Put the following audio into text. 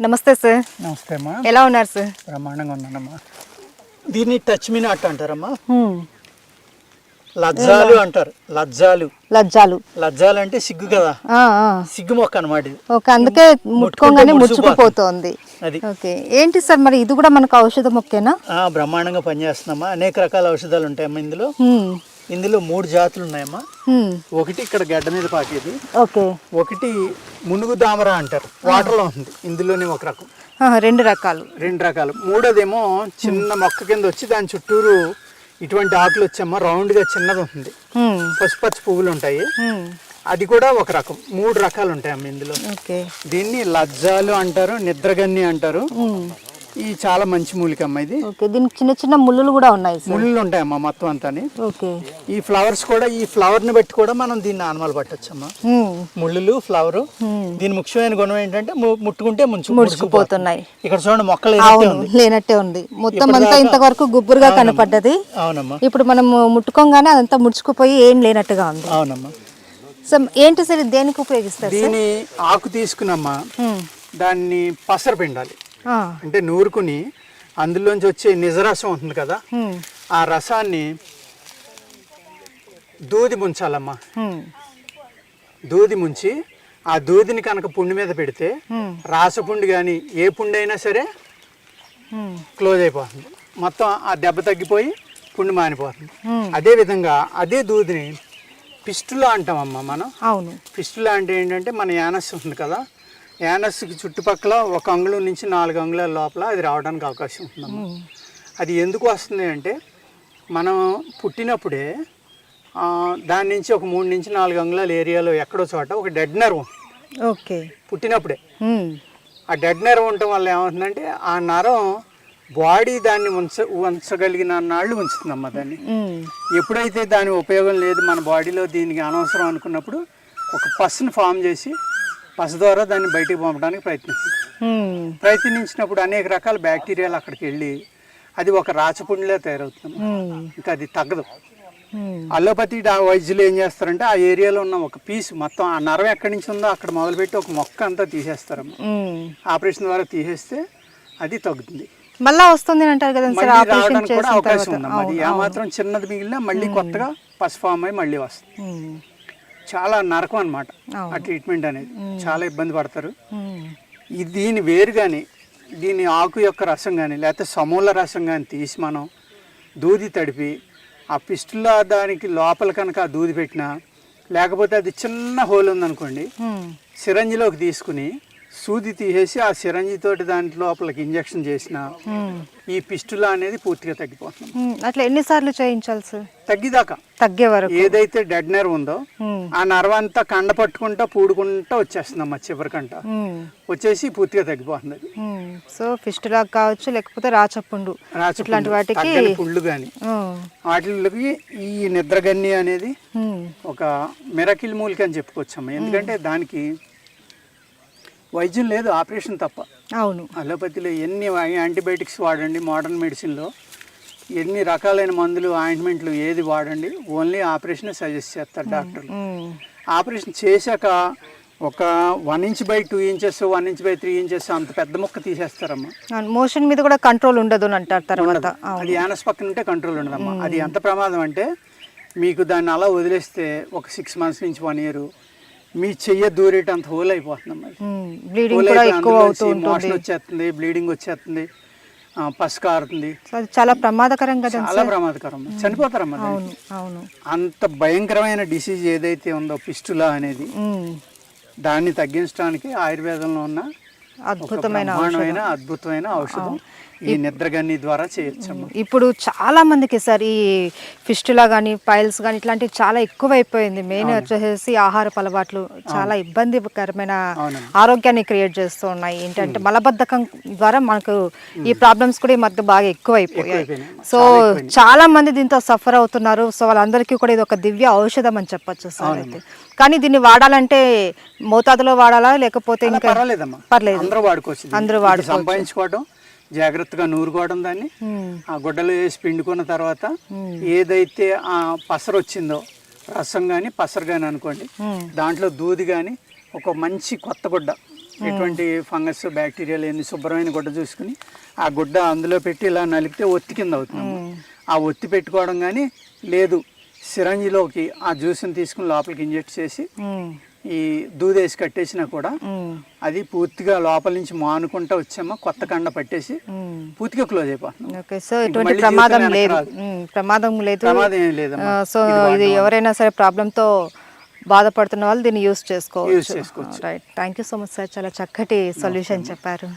నమస్తే సార్. నమస్తే అమ్మా. ఎలా ఉన్నారు సార్? బ్రహ్మాండంగా ఉన్నానమ్మా. దీన్ని టచ్ మీ నాట్ అంటారమ్మా. లజ్జాలు అంటారు. లజ్జాలు. లజ్జాలు. లజ్జాలు అంటే సిగ్గు కదా. ఆ, ఆ. సిగ్గు మొక్క అనమాట ఇది. ఓకే అందుకే ముట్టుకోగానే ముడుచుకుపోతుంది. ముడుచుకుపోతుంది అది. ఓకే. ఏంటి సార్ మరి ఇది కూడా మనకు ఔషధ మొక్కేనా? ఆ, బ్రహ్మాండంగా పనిచేస్తుందమ్మా. అనేక రకాల ఔషధాలు ఉంటాయమ్మా ఇందులో. హ్మ్. ఇందులో మూడు జాతులు ఉన్నాయమ్మా. ఒకటి ఇక్కడ గడ్డ మీద పాకేది. ఓకే. ఒకటి మునుగు దామర అంటారు. వాటర్లో ఉంది ఇందులోనే ఒక రకం. రెండు రకాలు. రెండు రకాలు. మూడోదేమో చిన్న మొక్క కింద వచ్చి దాని చుట్టూరు ఇటువంటి ఆకులు వచ్చామా రౌండ్గా చిన్నది ఉంటుంది. పసుపచ్చ పువ్వులు ఉంటాయి. అది కూడా ఒక రకం. మూడు రకాలు ఉంటాయమ్మ ఇందులో. దీన్ని లజ్జాలు అంటారు నిద్రగన్ని అంటారు. ఈ చాలా మంచి మూలికమ్మ ఇది. ఓకే దీనికి చిన్న చిన్న ముళ్ళులు కూడా ఉన్నాయి ముళ్ళు ఉంటాయమ్మా మొత్తం అంతాని. ఓకే. ఈ ఫ్లవర్స్ కూడా ఈ ఫ్లవర్ని బట్టి కూడా మనం దీన్ని ఆనమాలు పట్టొచ్చమ్మా. ముళ్ళు ఫ్లవర్. దీని ముఖ్యమైన గుణం ఏంటంటే ముట్టుకుంటే ముంచు ముడుచుకుపోతున్నాయి ఇక్కడ చూడండి మొక్కలు లేనట్టే ఉంది. మొత్తం అంతా ఇంతవరకు గుబ్బురుగా కనపడ్డది. అవునమ్మా. ఇప్పుడు మనం ముట్టుకోగానే అదంతా ముడుచుకుపోయి ఏం లేనట్టుగా ఉంది. అవునమ్మా. సో ఏంటి సార్ ఇది దేనికి ఉపయోగిస్తారు సార్ దీని ఆకు తీసుకున్నమ్మా. దాన్ని పసర పిండాలి. అంటే నూరుకుని అందులోంచి వచ్చే నిజరసం ఉంటుంది కదా. ఆ రసాన్ని దూది ముంచాలమ్మా. దూది ముంచి ఆ దూదిని కనుక పుండి మీద పెడితే. రాసపుండి కానీ ఏ పుండి అయినా సరే. క్లోజ్ అయిపోతుంది మొత్తం ఆ దెబ్బ తగ్గిపోయి పుండి మానిపోతుంది. అదే విధంగా అదే దూదిని పిస్టులా అంటామమ్మా మనం అవును పిస్టులా అంటే ఏంటంటే మన యానస్ ఉంది కదా యానస్కి చుట్టుపక్కల ఒక అంగుళం నుంచి నాలుగు అంగుళాల లోపల అది రావడానికి అవకాశం హ్మ్. అది ఎందుకు వస్తుంది అంటే మనం పుట్టినప్పుడే దాని నుంచి ఒక మూడు నుంచి నాలుగు అంగుళాల ఏరియాలో ఎక్కడో చోట ఒక డెడ్ నర్వ్ ఓకే పుట్టినప్పుడే. ఆ డెడ్ నర్వ్ ఉండటం వల్ల ఏమవుతుందంటే ఆ నరం బాడీ దాన్ని ఉంచ ఉంచగలిగిన నాళ్ళు ఉంచుతుందమ్మా దాన్ని. ఎప్పుడైతే దాని ఉపయోగం లేదు మన బాడీలో దీనికి అనవసరం అనుకున్నప్పుడు ఒక పస్సును ఫామ్ చేసి పస ద్వారా దాన్ని బయటికి పంపడానికి ప్రయత్నిస్తుంది. ప్రయత్నించినప్పుడు అనేక రకాల బ్యాక్టీరియాలు అక్కడికి వెళ్ళి అది ఒక రాచపుండిలో తయారవుతుంది. ఇంకా అది తగ్గదు. అల్లోపతి వైద్యులు ఏం చేస్తారంటే ఆ ఏరియాలో ఉన్న ఒక పీస్ మొత్తం ఆ నరం ఎక్కడి నుంచి ఉందో అక్కడ మొదలుపెట్టి ఒక మొక్క అంతా తీసేస్తారమ్మ హ్మ్. ఆపరేషన్ ద్వారా తీసేస్తే అది తగ్గుతుంది మళ్ళా వస్తుంది అంటారు కదా రావడానికి కూడా అవకాశం ఉందమ్మా అది ఏమాత్రం చిన్నది మిగిలినా మళ్ళీ కొత్తగా పసు ఫామ్ అయి మళ్ళీ వస్తుంది. చాలా నరకం అనమాట. ఆ ట్రీట్మెంట్ అనేది చాలా ఇబ్బంది పడతారు దీని వేరు కానీ దీని ఆకు యొక్క రసం కానీ లేకపోతే సమూల రసం కానీ తీసి మనం దూది తడిపి ఆ పిస్టుల దానికి లోపల కనుక ఆ దూది పెట్టినా లేకపోతే అది చిన్న హోల్ ఉందనుకోండి. సిరంజిలోకి తీసుకుని సూది తీసేసి ఆ సిరంజి తోటి దాని లోపలికి ఇంజెక్షన్ చేసిన. ఈ పిస్టుల అనేది పూర్తిగా తగ్గిపోతుంది. అట్లా ఎన్నిసార్లు చేయించాలి సార్ తగ్గిదాకా తగ్గే వరకు ఏదైతే డెడ్ నర్వ్ ఉందో. ఆ నర్వ్ అంతా కండ పట్టుకుంటా పూడుకుంటా వచ్చేస్తుందమ్మా చివరికంట హ్మ్. వచ్చేసి పూర్తిగా తగ్గిపోతుంది. సో ఫిస్ట్ లాగా కావచ్చు లేకపోతే రాచపుండు ఇట్లాంటి వాటికి పుళ్ళు కానీ. వాటికి ఈ నిద్రగన్ని అనేది. ఒక మిరకిల్ మూలిక అని చెప్పుకోవచ్చమ్మా ఎందుకంటే దానికి వైద్యం లేదు ఆపరేషన్ తప్ప. అవును. అలోపతిలో ఎన్ని యాంటీబయాటిక్స్ వాడండి మోడర్న్ మెడిసిన్లో. ఎన్ని రకాలైన మందులు ఆయింట్మెంట్లు ఏది వాడండి ఓన్లీ ఆపరేషన్ సజెస్ట్ చేస్తారు డాక్టర్లు. ఆపరేషన్ చేశాక ఒక one inch by two inches one inch by three inches అంత పెద్ద మొక్క తీసేస్తారమ్మా. మోషన్ మీద కూడా కంట్రోల్ ఉండదు అని అంటారు తర్వాత. అది యానస్ పక్కన ఉంటే కంట్రోల్ ఉండదమ్మా. అది ఎంత ప్రమాదం అంటే మీకు దాన్ని అలా వదిలేస్తే ఒక సిక్స్ మంత్స్ నుంచి వన్ ఇయర్ మీ చెయ్య దూరేటంత హోల్ అయిపోతుందమ్మా అది. బ్లీడింగ్ హోల్ మోషన్ వచ్చేస్తుంది బ్లీడింగ్ వచ్చేస్తుంది ఆ, పసు కారుతుంది సో అది చాలా ప్రమాదకరం కదా చాలా ప్రమాదకరం చనిపోతారమ్మా. అవును అంత భయంకరమైన డిసీజ్ ఏదైతే ఉందో పిస్టులా అనేది. దాన్ని తగ్గించడానికి ఆయుర్వేదంలో ఉన్న అద్భుతమైన అద్భుతమైన ఔషధం ఈ నిద్రగన్ని ద్వారా చేయొచ్చమ్మా ఇప్పుడు చాలా మందికి సార్ ఈ ఫిస్టులా కానీ పైల్స్ కానీ ఇట్లాంటివి చాలా ఎక్కువైపోయింది. మెయిన్ వచ్చేసి ఆహారపు అలవాట్లు చాలా ఇబ్బందికరమైన. ఆరోగ్యాన్ని క్రియేట్ చేస్తూ ఉన్నాయి. ఏంటంటే మలబద్ధకం ద్వారా మనకు ఈ ప్రాబ్లమ్స్ కూడా ఈ మధ్య బాగా ఎక్కువైపోయాయి. ఎక్కువైపోయినాయి. సో చాలా మంది దీంతో సఫర్ అవుతున్నారు. సో వాళ్ళందరికీ కూడా ఇది ఒక దివ్య ఔషధం అని చెప్పొచ్చు సార్ అయితే. కానీ దీన్ని వాడాలంటే మోతాదులో వాడాలా లేకపోతే ఇంకా పర్లేదు. అందరూ వాడుకోవచ్చు. అందరూ వాడుకోవచ్చు. సంపాదించుకోవడం జాగ్రత్తగా నూరుకోవడం దాన్ని. ఆ గుడ్డలు వేసి పిండుకున్న తర్వాత ఏదైతే ఆ పసరు వచ్చిందో రసం కానీ పసరు కానీ అనుకోండి. దాంట్లో దూది కానీ ఒక మంచి కొత్త గుడ్డ ఎటువంటి ఫంగస్ బ్యాక్టీరియాలు ఎన్ని శుభ్రమైన గుడ్డ చూసుకుని ఆ గుడ్డ అందులో పెట్టి ఇలా నలిపితే ఒత్తి కింద అవుతుంది ఆ ఒత్తి పెట్టుకోవడం కానీ లేదు సిరంజిలోకి ఆ జ్యూస్ని తీసుకుని లోపలికి ఇంజెక్ట్ చేసి ఈ దూదేసి కట్టేసినా కూడా అది పూర్తిగా లోపల నుంచి మానుకుంటా వచ్చామా? కొత్త కండ పట్టేసి. పూర్తిగా క్లోజ్ అయిపోతుంది. ఓకే సో ఎటువంటి ప్రమాదం లేదు. ప్రమాదం లేదు. ప్రమాదం ఏం లేదమ్మా. ఆ, సో ఇది ఎవరైనా సరే ప్రాబ్లంతో బాధపడుతున్న వాళ్ళు దీన్ని యూస్ యూజ్ చేసుకోవచ్చు చేసుకోవచ్చు. Right thank you so much sir చాలా చక్కటి సొల్యూషన్ చెప్పారు.